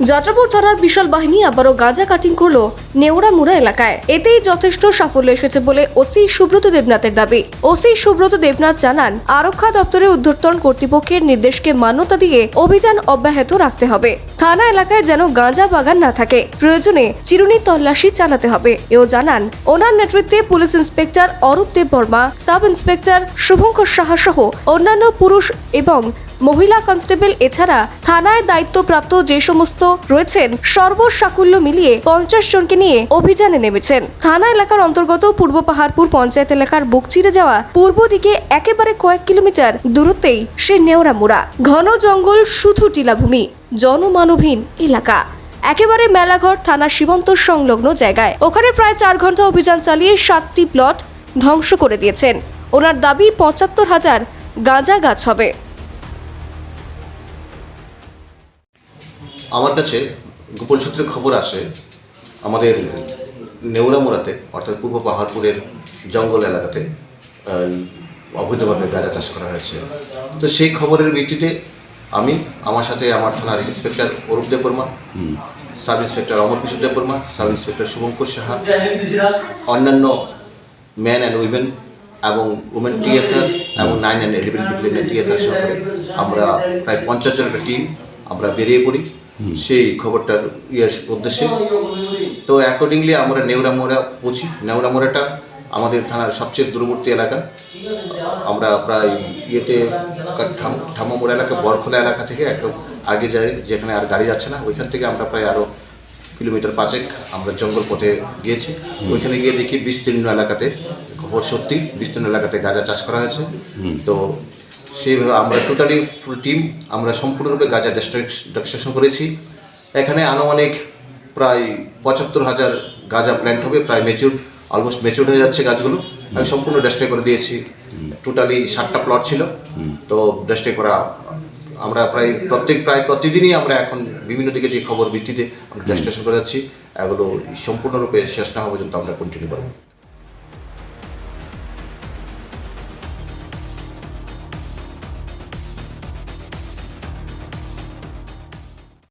যাত্রাপুর থানার বিশাল বাহিনী আবারও গাঁজা কাটিং করল নেওড়ামুড়া এলাকায়। এতেই যথেষ্ট সাফল্য এসেছে বলে ওসি সুব্রত দেবনাথের দাবি। ওসি সুব্রত দেবনাথ জানান, আরক্ষা দপ্তরের উদ্ধর্তন কর্তৃপক্ষের নির্দেশকে মান্যতা দিয়ে অভিযান অব্যাহত রাখতে হবে। থানা এলাকায় যেন গাঁজা বাগান না থাকে, প্রয়োজনে চিরুনি তল্লাশি চালাতে হবে। এও জানান, ওনার নেতৃত্বে police inspector Arup Deb Barma, sub inspector Shubhankar Saha সহ অন্যান্য পুরুষ এবং মহিলা কনস্টেবল এছাড়া থানায় দায়িত্বপ্রাপ্ত যে সমস্ত রয়েছেন, সর্বসাকুল্য মিলিয়ে পঞ্চাশ জনকে নিয়ে অভিযানে নেমেছেন। থানা এলাকার অন্তর্গত পূর্ব পাহাড়পুর পঞ্চায়েত এলাকার বুক চিরে যাওয়া পূর্ব দিকে একেবারে কয়েক কিলোমিটার দূরত্বেই সে নেওড়ামুড়া ঘন জঙ্গল, শুধু টিলাভূমি, জনমানবহীন এলাকা। একেবারে মেলাঘর থানা সীমান্ত সংলগ্ন জায়গায়। ওখানে প্রায় চার ঘণ্টা অভিযান চালিয়ে সাতটি প্লট ধ্বংস করে দিয়েছেন। ওনার দাবি পঁচাত্তর হাজার গাঁজা গাছ হবে। আমার কাছে গোপন সূত্রে খবর আসে আমাদের নেউরামোড়াতে অর্থাৎ পূর্ব পাহাড়পুরের জঙ্গল এলাকাতে অবৈধভাবে গাঁজা চাষ করা হয়েছে। তো সেই খবরের ভিত্তিতে আমি আমার সাথে আমার থানার inspector Arup Debbarma sub inspector Amar Kishore Debbarma sub inspector Shubhankar Saha অন্যান্য ম্যান অ্যান্ড উইমেন এবং উমেন টিএসআর এবং নাইন অ্যান্ড ইলেভেন টিএসআর সহকারে আমরা প্রায় পঞ্চাশ জনের একটা টিম আমরা বেরিয়ে পড়ি। সেই খবরটার ইয়ের উদ্দেশ্যে। তো অ্যাকর্ডিংলি আমরা নেওরামোড়া পৌঁছি। নেওরামোড়াটা আমাদের থানার সবচেয়ে দূরবর্তী এলাকা। আমরা প্রায় ইয়েতে ঠামামোড়া এলাকা বরখোলা এলাকা থেকে একদম আগে যাই যেখানে আর গাড়ি যাচ্ছে না। ওইখান থেকে আমরা প্রায় আরও কিলোমিটার পাঁচেক আমরা জঙ্গল পথে গিয়েছি। ওইখানে গিয়ে দেখি বিস্তীর্ণ এলাকাতে খবর সত্যি বিস্তীর্ণ এলাকাতে গাঁজা চাষ করা হয়েছে। তো সেইভাবে আমরা টোটালি ফুল টিম আমরা সম্পূর্ণরূপে গাঁজা ডিস্ট্রাকশন করেছি। এখানে আনুমানিক প্রায় পঁচাত্তর হাজার গাঁজা প্ল্যান্ট হবে প্রায় মেচিউর অলমোস্ট মেচিউর হয়ে যাচ্ছে গাছগুলো। আমি সম্পূর্ণ ডেস্ট্রয় করে দিয়েছি। টোটালি ষাটটা প্লট ছিল। তো ডেস্ট্রয় করা আমরা প্রায় প্রত্যেক প্রায় প্রতিদিনই আমরা এখন বিভিন্ন দিকে যে খবর ভিত্তিতে আমরা ডেস্ট্রেশন করে যাচ্ছি এগুলো সম্পূর্ণরূপে শেষ না হওয়া পর্যন্ত আমরা কন্টিনিউ করব।